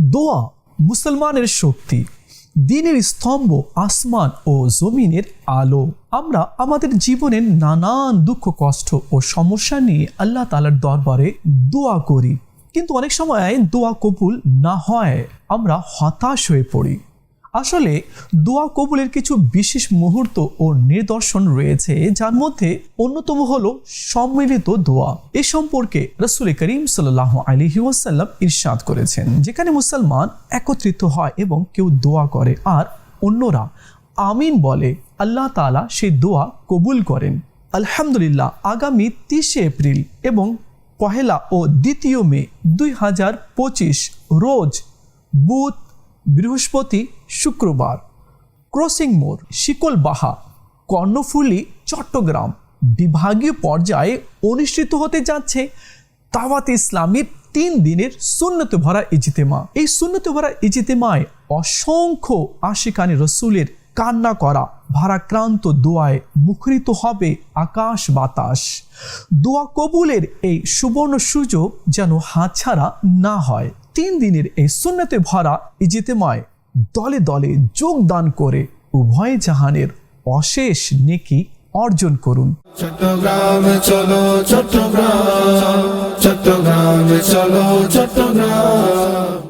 দোয়া, মুসলমানের শক্তি, দিনের স্তম্ভ, আসমান ও জমিনের আলো। আমরা আমাদের জীবনের নানান দুঃখ, কষ্ট ও সমস্যা নিয়ে আল্লাহ তালার দরবারে দোয়া করি। কিন্তু অনেক সময় দোয়া কবুল না হয়, আমরা হতাশ হয়ে পড়ি। আসলে দোয়া কবুলের কিছু বিশেষ মুহূর্ত ও নিদর্শন রয়েছে, যার মধ্যে অন্যতম হলো সম্মিলিত দোয়া। এ সম্পর্কে রসুল করিম সাল্লাহ আলহি ওয়াসাল্লাম ইরশাদ করেছেন, যেখানে মুসলমান একত্রিত হয় এবং কেউ দোয়া করে আর অন্যরা আমিন বলে আল্লাহ তালা সেই দোয়া কবুল করেন। আলহামদুলিল্লাহ, আগামী তিরিশে এপ্রিল এবং পহেলা ও দ্বিতীয় মে দুই হাজার পঁচিশ রোজ বুধ বৃহস্পতি, শুক্রবার, ক্রসিং মোড়, শিকলবাহা, কর্ণফুলি, চট্টগ্রাম, বিভাগীয় পর্যায়ে অনুষ্ঠিত হতে যাচ্ছে দাওয়াত ইসলামীর তিন দিনের সুন্নত ভরা ইজিতেমা। এই সুন্নত ভরা ইজিতেমায় অসংখ্য আশিকানি রসুলের কান্না করা, ভারাক্রান্ত দোয়ায় মুখরিত হবে আকাশ বাতাস। দোয়া কবুলের এই সুবর্ণ সুযোগ যেন হাতছাড়া না হয়। তিন দিনের এই সুন্নতে ভরা ইজিতেমায় দলে দলে যোগদান করে উভয় জাহানের অশেষ নেকি অর্জন করুন। চট্টগ্রাম চলো, চট্টগ্রাম। চট্টগ্রাম চলো, চট্টগ্রাম।